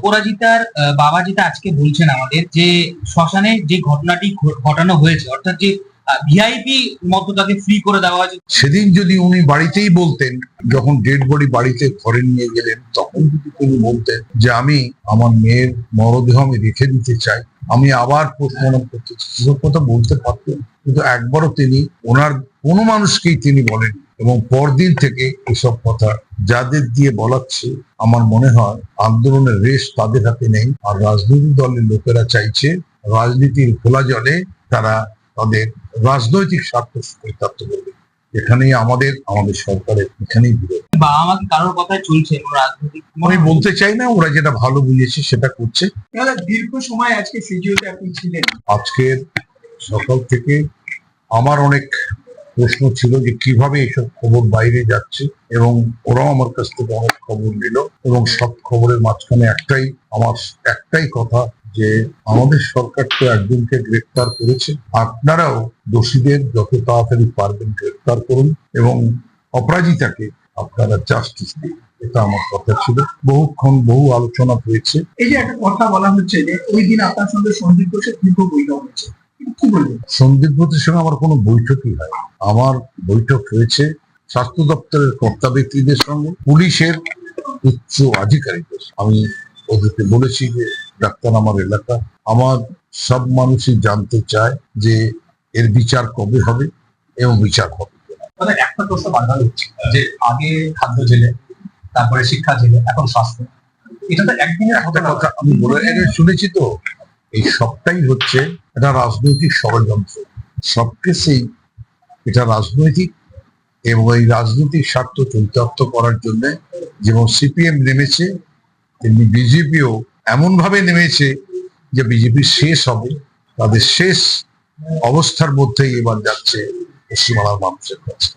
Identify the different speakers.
Speaker 1: অপরাজিতার বাবা যেটা আজকে বলছেন আমাদের যে শ্মশানে যে ঘটনাটি ঘটানো হয়েছে, অর্থাৎ যে ভিআইপি মতো তাকে ফ্রি করে দেওয়া হয়েছে।
Speaker 2: সেদিন যদি উনি বাড়িতেই বলতেন, যখন ডেড বডি বাড়িতে ঘরে নিয়ে গেলেন, তখন যদি তিনি বলতেন যে আমি আমার মেয়ের মরদেহ আমি রেখে দিতে চাই, আমি আবার পোস্টমর্টম করতে চাই কথা বলতে পারতেন। কিন্তু একবারও তিনি ওনার, কোনো মানুষকেই তিনি বলেন এবং পরদিন থেকে এসব কথা যাদের দিয়ে বলাচ্ছে আমার মনে হয় আন্দোলনের রেশ তাদের হাতে নেই। আর রাজনৈতিক দলের লোকেরা চাইছে রাজনীতির খোলা জলে তারা তাদের রাজনৈতিক স্বার্থ চরিতার্থ করবে। এখানেই আমাদের আমাদের সরকারের এখানেই বিরোধ।
Speaker 1: বাবা কারোর কথায় চলছে রাজনৈতিক
Speaker 2: আমি বলতে চাই না ওরা যেটা ভালো বুঝেছে সেটা করছে।
Speaker 3: দীর্ঘ সময় আজকে আপনি ছিলেন।
Speaker 2: আজকের সকাল থেকে আমার অনেক প্রশ্ন ছিল যে কীভাবে এইসব খবর বাইরে যাচ্ছে এবং ওরাও আমার কাছ থেকে অনেক খবর নিল এবং সব খবরের মাঝখানে একটাই, আমার একটাই কথা যে আমাদের সরকার তো একজনকে গ্রেফতার করেছে। আপনারাও দোষীদের যত তাড়াতাড়ি পারবেন গ্রেফতার করুন এবং অপরাজিতাকে আপনারা জাস্টিস দিন। এটা আমার কথা ছিল। বহুক্ষণ বহু আলোচনা হয়েছে।
Speaker 3: এই যে একটা কথা বলা হচ্ছে যে ওই দিন আপনার সঙ্গে সন্দীপ ঘোষের দীর্ঘ বৈঠক হয়েছে। কি
Speaker 2: সন্দীপ ঘোষের সঙ্গে আমার কোনো বৈঠকই হয়। আমার বৈঠক হয়েছে স্বাস্থ্য দপ্তরের কর্তা ব্যক্তিদের সঙ্গে পুলিশের উচ্চ আধিকারিকদের আমি ওদেরকে বলেছি যে ডাক্তার আমার এলাকা আমার সব মানুষই জানতে চায় যে এর বিচার কবে হবে এবং বিচার হবে
Speaker 4: মানে একটা প্রশ্ন বারবার হচ্ছে যে আগে খাদ্য জেলে তারপরে শিক্ষা জেলে এখন স্বাস্থ্য। এটা তো একদিনের
Speaker 2: কথা আমি বলে শুনেছি তো এই সবটাই হচ্ছে এটা রাজনৈতিক ষড়যন্ত্র। সব কেসেই এটা রাজনৈতিক এবং এই রাজনৈতিক স্বার্থ চরিতার্থ করার জন্য যেমন সিপিএম নেমেছে, তেমনি বিজেপিও এমন ভাবে নেমেছে যে বিজেপি শেষ হবে, তাদের শেষ অবস্থার মধ্যেই এবার যাচ্ছে পশ্চিমবাংলার মানুষের কাছে